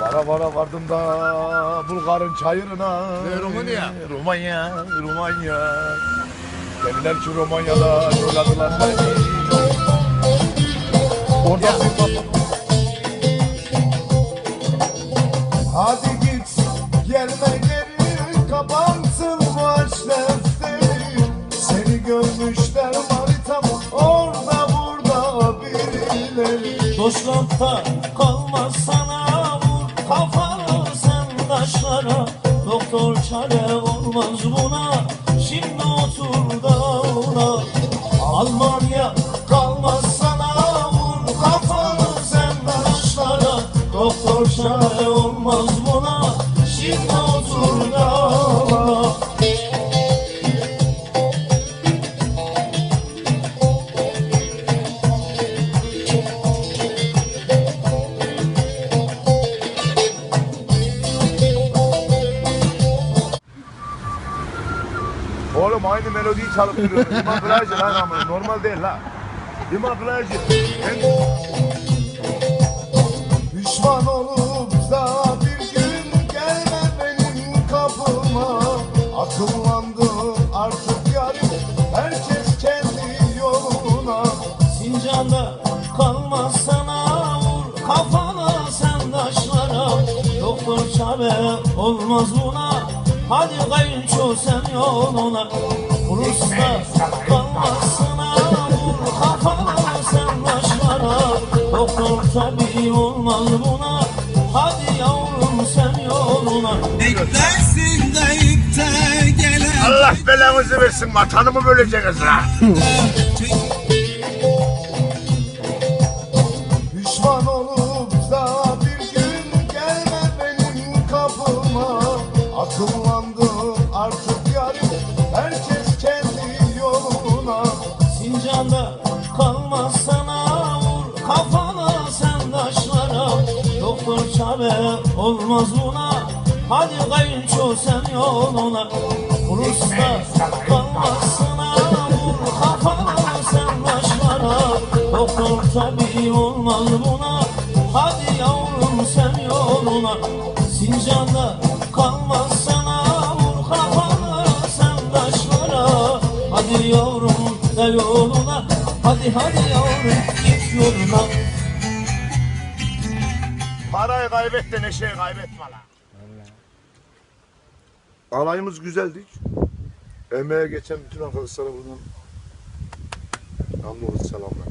Vara vara vardım da Bulgar'ın çayırına. Ne, Romanya? Romanya, Romanya. Dediler ki Romanya'da yolladılar beni. Orada bir Hadi git gelme geri kapansın bu aşk defteri Seni görmüşler manitam orada burada birileri Boşlukta kalmaz sana taşlara Doktor çare olmaz buna. Şimdi otur da ona. Almanya kalmaz sana. Vur kafanı sen Doktor çare olmaz Oğlum aynı melodiyi çalıp duruyorsun. Dima plajı lan ama normal değil la. Dima plajı. Pişman olup da bir gün gelme benim kapıma Akıllandım artık yarim herkes kendi yoluna Sincanda kalmaz sana vur kafana sen taşlara Doktor çare olmaz buna Hadi kayınço sen yoluna Rus'ta kalmaz sana vur. Kafana sen taşlara Doktor tabi olmaz buna. Hadi yavrum sen yoluna. Beklersin deyip de gelen Allah belanızı versin vatanımı böleceksiniz ha. Akıllandım artık yarim herkes kendi yoluna. Sincanda kalmaz sana vur kafana sen taşlara. Doktor çare olmaz buna. Hadi kayınço sen yoluna. Rus'ta kalmaz sana vur kafana sen taşlara. Doktor tabi olmaz buna. Hadi yavrum sen yoluna. Sincanda kalmaz sana vur kafana sen taşlara Hadi yavrum da yoluna Hadi hadi yavrum git yoluna Parayı kaybet de neşeyi kaybetme lan. Alayımız güzeldi. Emeğe geçen bütün arkadaşlara buradan namlu selamlar.